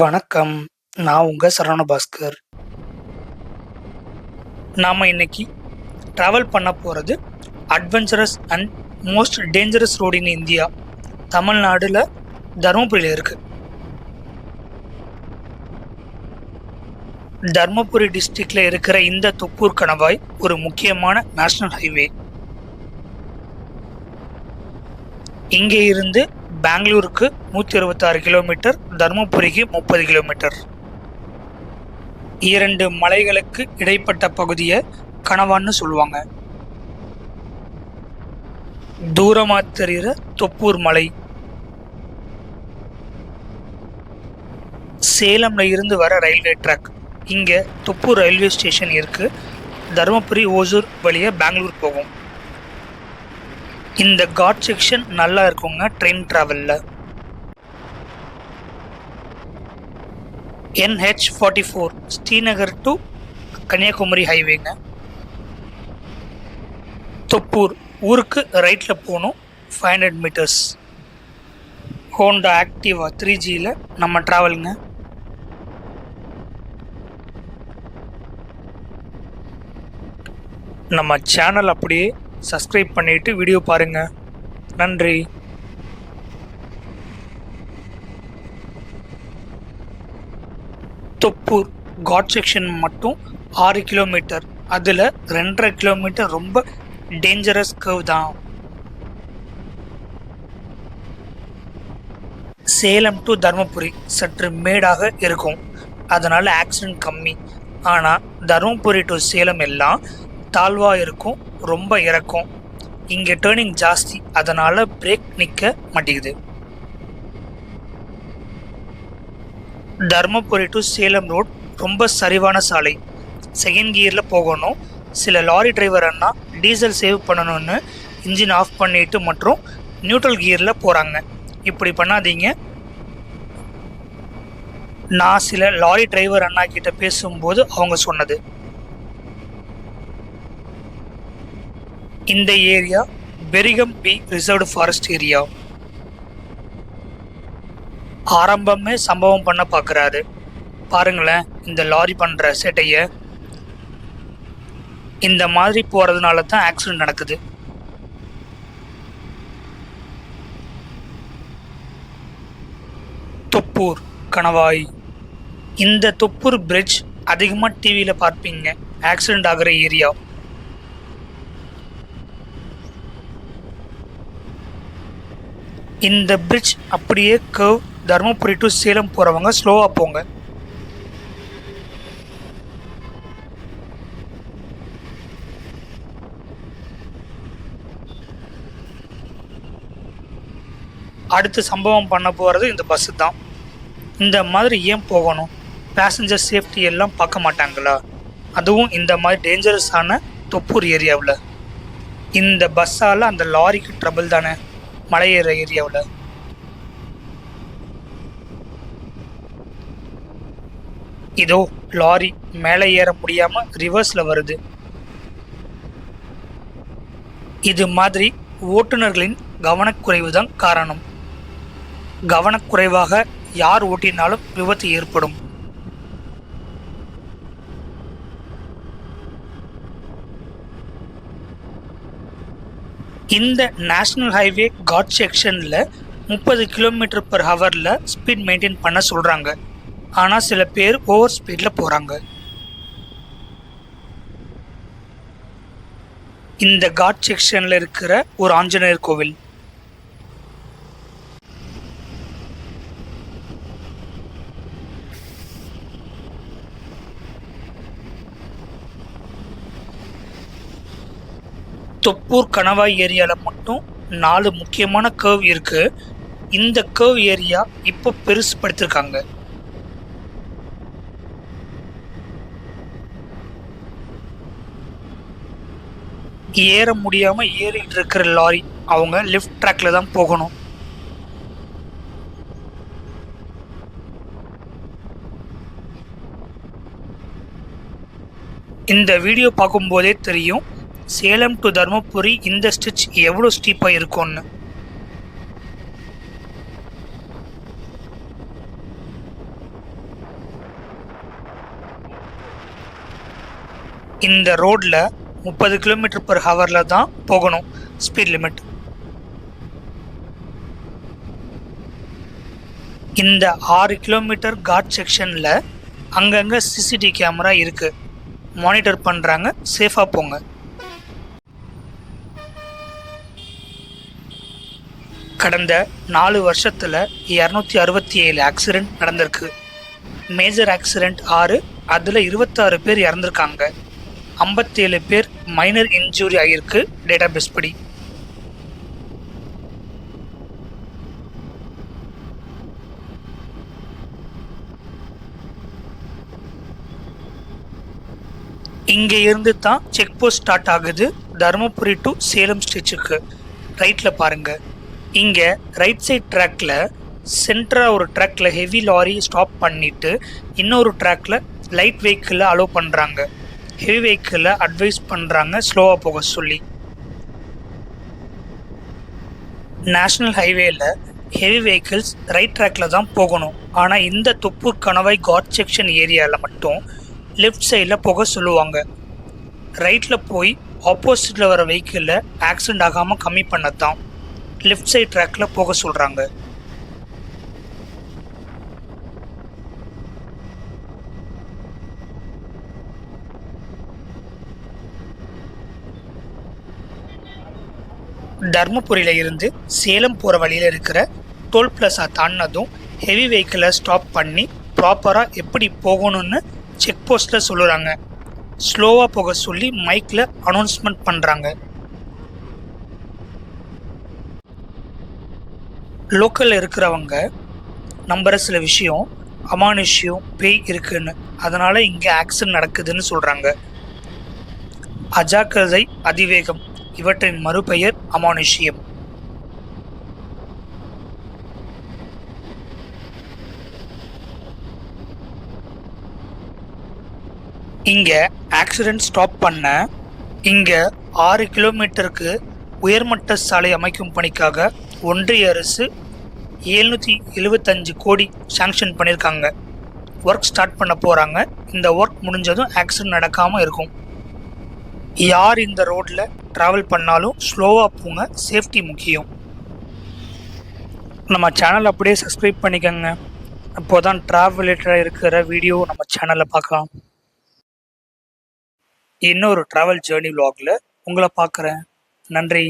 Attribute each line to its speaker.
Speaker 1: வணக்கம். நான் உங்கள் சரவண பாஸ்கர். நாம் இன்னைக்கு ட்ராவல் பண்ண போகிறது adventurous and most dangerous road in India. தமிழ்நாடில் தருமபுரியில் இருக்குது தருமபுரி டிஸ்ட்ரிக்டில் இருக்கிற இந்த தொப்பூர் கணவாய் ஒரு முக்கியமான நேஷ்னல் ஹைவே. இங்கே இருந்து பெங்களூருக்கு 126 கிலோமீட்டர், தருமபுரிக்கு முப்பது கிலோமீட்டர். இரண்டு மலைகளுக்கு இடைப்பட்ட பகுதியை கணவான்னு சொல்லுவாங்க. தூரமாக தெரிகிற தொப்பூர் மலை. சேலம்ல இருந்து வர ரயில்வே ட்ராக். இங்கே தொப்பூர் ரயில்வே ஸ்டேஷன் இருக்கு. தருமபுரி ஓசூர் வழியாக பெங்களூர் போகும். இந்த காட் செக்ஷன் நல்லா இருக்குங்க ட்ரெயின் ட்ராவலில் NH forty four Srinagar to Kanyakumari ஹைவேங்க. Thoppur ஊருக்கு ரைட்டில் போகணும் five hundred meters. Honda Activa three ஜியில் நம்ம ட்ராவலுங்க நம்ம சேனல் அப்படியே சப்ஸ்கிரைப் பண்ணிட்டு வீடியோ பாருங்கள் நன்றி. தொப்பூர் காட் செக்ஷன் மட்டும் ஆறு கிலோமீட்டர். அதில் ரெண்டரை கிலோமீட்டர் ரொம்ப டேஞ்சரஸ் கர்வ் தான். சேலம் டு தருமபுரி சற்று மேடாக இருக்கும். அதனால் ஆக்சிடென்ட் கம்மி. ஆனால் தர்மபுரி டு சேலம் எல்லாம் தாழ்வா இருக்கும். ரொம்ப இறக்கும் இங்கே டேர்னிங் ஜாஸ்தி. அதனால் பிரேக் நிற்க மாட்டேங்குது. தர்மபுரி டு சேலம் ரோட் ரொம்ப சரிவான சாலை. செகண்ட் கியரில் போகணும். சில லாரி டிரைவர் அண்ணா டீசல் சேவ் பண்ணணும்னு இன்ஜின் ஆஃப் பண்ணிட்டு மற்றும் நியூட்ரல் கியரில் போகிறாங்க இப்படி பண்ணாதீங்க. நான் சில லாரி டிரைவர் அண்ணா கிட்ட பேசும்போது அவங்க சொன்னது. இந்த ஏரியா பெரிகம் பி ரிசர்வ்டு ஃபாரஸ்ட் ஏரியா. ஆரம்பமே சம்பவம் பண்ண பார்க்குறாரு பாருங்களேன் இந்த லாரி பண்ணுற சேட்டையை இந்த மாதிரி போகிறதுனால தான் ஆக்சிடென்ட் நடக்குது. தொப்பூர் கணவாய். இந்த தொப்பூர் பிரிட்ஜ் அதிகமாக டிவியில் பார்ப்பீங்க. ஆக்சிடென்ட் ஆகுற ஏரியா. இந்த பிரிட்ஜ் அப்படியே கர்வ் தருமபுரி டு சேலம் போகிறவங்க ஸ்லோவாக போங்க. அடுத்து சம்பவம் பண்ண போகிறது இந்த பஸ்ஸு தான். இந்த மாதிரி ஏன் போகணும்? பேசஞ்சர் சேஃப்டி எல்லாம் பார்க்க மாட்டாங்களா? அதுவும் இந்த மாதிரி டேஞ்சரஸான தொப்பூர் ஏரியாவில் இந்த பஸ்ஸால் அந்த லாரிக்கு ட்ரபிள் தானே மலை ஏற இதோ லாரி மேலே ஏற முடியாம ரிவர்ஸ்ல வருது. இது மாதிரி ஓட்டுநர்களின் கவனக்குறைவு தான் காரணம். கவனக்குறைவாக யார் ஓட்டினாலும் விபத்து ஏற்படும். இந்த நேஷ்னல் ஹைவே காட் செக்ஷனில் முப்பது கிலோமீட்டர் பர் ஹவரில் ஸ்பீட் மெயின்டைன் பண்ண சொல்கிறாங்க ஆனால் சில பேர் ஓவர் ஸ்பீடில் போகிறாங்க இந்த காட் செக்ஷனில் இருக்கிற ஒரு ஆஞ்சநேயர் கோவில். தொப்பூர் கணவாய் ஏரியாவில் மட்டும் நாலு முக்கியமான கேர்வ் இருக்கு. இந்த கர்வ் ஏரியா இப்போ பெருசு படுத்திருக்காங்க. ஏற முடியாம ஏறிட்டு இருக்கிற லாரி அவங்க லெஃப்ட் ட்ராக்ல தான் போகணும். இந்த வீடியோ பார்க்கும்போதே தெரியும் சேலம் டு தருமபுரி இந்த ஸ்டிச் எவ்வளோ ஸ்டீப்பாக இருக்கும்னு. இந்த ரோடில் முப்பது கிலோமீட்டர் பர் ஹவரில் தான் போகணும் ஸ்பீட் லிமிட் இந்த ஆறு கிலோமீட்டர் காட் செக்ஷனில் அங்கங்கே சிசிடிவி கேமரா இருக்குது மானிட்டர் பண்ணுறாங்க சேஃபாக போங்க. கடந்த நாலு வருஷத்தில் இரநூத்தி அறுபத்தி ஏழு ஆக்சிடெண்ட் நடந்திருக்கு. மேஜர் ஆக்சிடெண்ட் ஆறு அதில் இருபத்தாறு பேர் இறந்துருக்காங்க. ஐம்பத்தேழு பேர் மைனர் இன்ஜூரி ஆகியிருக்கு டேட்டாபேஸ் படி. இங்கே இருந்து தான் செக் போஸ்ட் ஸ்டார்ட் ஆகுது. தருமபுரி டு சேலம் ஸ்டேச்சுக்கு ரைட்டில் பாருங்கள் இங்கே ரைட் சைட் ட்ராக்கில் சென்டராக ஒரு ட்ராக்ல ஹெவி லாரி ஸ்டாப் பண்ணிவிட்டு இன்னொரு ட்ராக்ல லைட் வெஹிக்கிளை அலோவ் பண்ணுறாங்க ஹெவி வெஹிக்கிளை அட்வைஸ் பண்ணுறாங்க ஸ்லோவாக போக சொல்லி. நேஷ்னல் ஹைவேல ஹெவி வெஹிக்கிள்ஸ் ரைட் ட்ராக்ல தான் போகணும். ஆனால் இந்த தொப்பு கணவாய் காட் செக்ஷன் ஏரியாவில் மட்டும் லெஃப்ட் சைடில் போக சொல்லுவாங்க. ரைட்டில் போய் ஆப்போசிட்டில் வர வெஹிக்கிளில் ஆக்சிடென்ட் ஆகாமல் கம்மி பண்ணது தான் லெஃப்ட் சைட் ட்ராக்ல போக சொல்கிறாங்க தர்மபுரியில் இருந்து சேலம் போகிற வழியில் இருக்கிற டோல் பிளஸா தாண்டினதும் ஹெவி வெஹிக்கிளை ஸ்டாப் பண்ணி ப்ராப்பராக எப்படி போகணும்னு செக் போஸ்ட்டில் சொல்லுறாங்க. ஸ்லோவாக போக சொல்லி மைக்கில் அனௌன்ஸ்மெண்ட் பண்ணுறாங்க லோக்கலில் இருக்கிறவங்க நம்புகிற சில விஷயம் அமானுஷ்யம் பேய் இருக்குன்னு. அதனால் இங்கே ஆக்சிடென்ட் நடக்குதுன்னு சொல்கிறாங்க அஜாக்கிரதை அதிவேகம். இவற்றின் மறுபெயர் அமானுஷ்யம். இங்கே ஆக்சிடென்ட் ஸ்டாப் பண்ண இங்கே ஆறு கிலோமீட்டருக்கு உயர்மட்ட சாலை அமைக்கும் பணிக்காக ஒன்றிய அரசு எழுநூற்றி எழுபத்தஞ்சு கோடி சாங்ஷன் பண்ணியிருக்காங்க ஒர்க் ஸ்டார்ட் பண்ண போகிறாங்க இந்த ஒர்க் முடிஞ்சதும் ஆக்சிடென்ட் நடக்காமல் இருக்கும். யார் இந்த ரோட்டில் ட்ராவல் பண்ணாலும் ஸ்லோவாக போங்க. சேஃப்டி முக்கியம். நம்ம சேனல் அப்படியே சப்ஸ்கிரைப் பண்ணிக்கோங்க. அப்போ தான் ட்ராவல் ரிலேட்டடாக இருக்கிற வீடியோ நம்ம சேனலில் பார்க்கலாம். இன்னொரு ட்ராவல் ஜேர்னி vlogல உங்களை பார்க்குறேன். நன்றி.